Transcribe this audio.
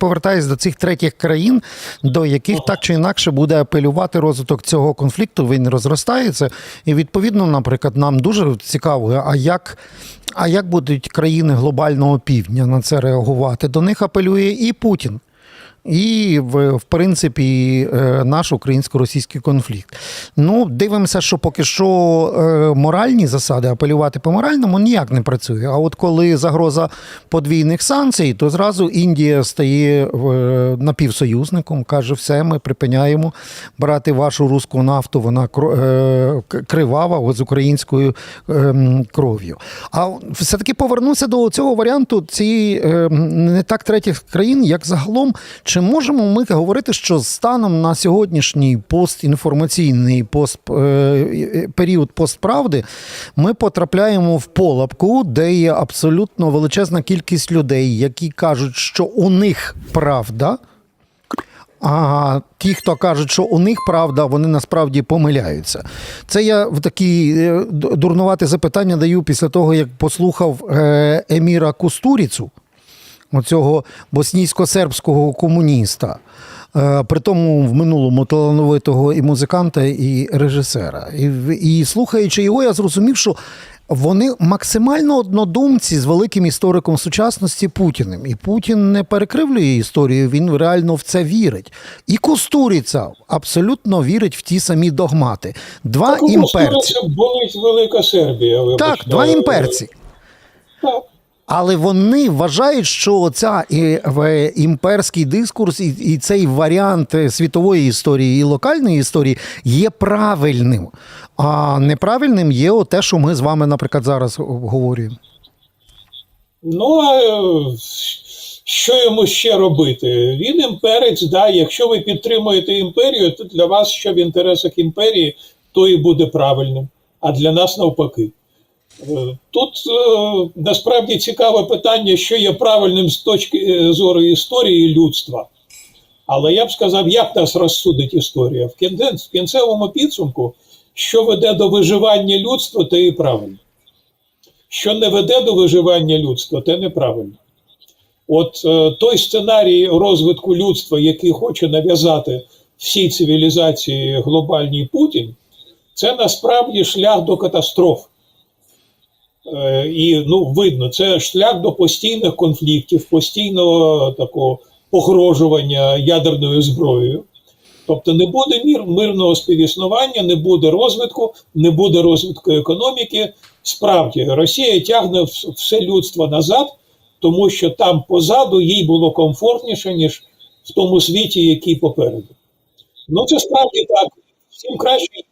Повертаюсь до цих третіх країн, до яких так чи інакше буде апелювати розвиток цього конфлікту. Він розростається, і відповідно, наприклад, нам дуже цікаво, а як, а як будуть країни глобального півдня на це реагувати? До них апелює і Путін. І в, принципі е, наш українсько-російський конфлікт. Ну, дивимося, що поки що е, моральні засади апелювати по моральному ніяк не працює. А от коли загроза подвійних санкцій, то зразу Індія стає е, напівсоюзником, каже, все, ми припиняємо брати вашу руську нафту, вона кривава з українською ем, кров'ю. А все-таки повернуся до цього варіанту цієї е, не так третіх країн, як загалом. Чи можемо ми говорити, що станом на сьогоднішній постінформаційний пост, е, е, період постправди ми потрапляємо в полапку, де є абсолютно величезна кількість людей, які кажуть, що у них правда. А ті, хто кажуть, що у них правда, вони насправді помиляються. Це я в такі е, д- дурнувате запитання даю після того, як послухав Еміра Кустуріцу, оцього боснійсько-сербського комуніста. е, При тому в минулому талановитого і музиканта, і режисера. І, і слухаючи його, я зрозумів, що вони максимально однодумці з великим істориком сучасності Путіним. І Путін не перекривлює історію, він реально в це вірить. І Кустуріця абсолютно вірить в ті самі догмати. Два Так, імперці. Болить Велика Сербія. вибачте. Так, два імперці. Так. Але вони вважають, що ця і, в, імперський дискурс і, цей варіант е, світової історії і локальної історії є правильним. А неправильним є те, що ми з вами, наприклад, зараз обговорюємо. Ну, е, що йому ще робити? Він імперець, да, якщо ви підтримуєте імперію, то для вас, що в інтересах імперії, то і буде правильним. А для нас навпаки. Е, Тут е, насправді цікаве питання, що є правильним з точки е, зору історії людства. Але я б сказав, як нас розсудить історія. В кінце- в кінцевому підсумку, що веде до виживання людства, те і правильно. Що не веде до виживання людства, те неправильно. От той сценарій розвитку людства, який хоче нав'язати всій цивілізації глобальній Путін, це насправді шлях до катастроф. Е, і ну, видно, це шлях до постійних конфліктів, постійного такого погрожування ядерною зброєю. Тобто не буде мір, мирного співіснування, не буде розвитку, не буде розвитку економіки. Справді, Росія тягне все людство назад, тому що там позаду їй було комфортніше, ніж в тому світі, який попереду. Ну, це справді так. Всім краще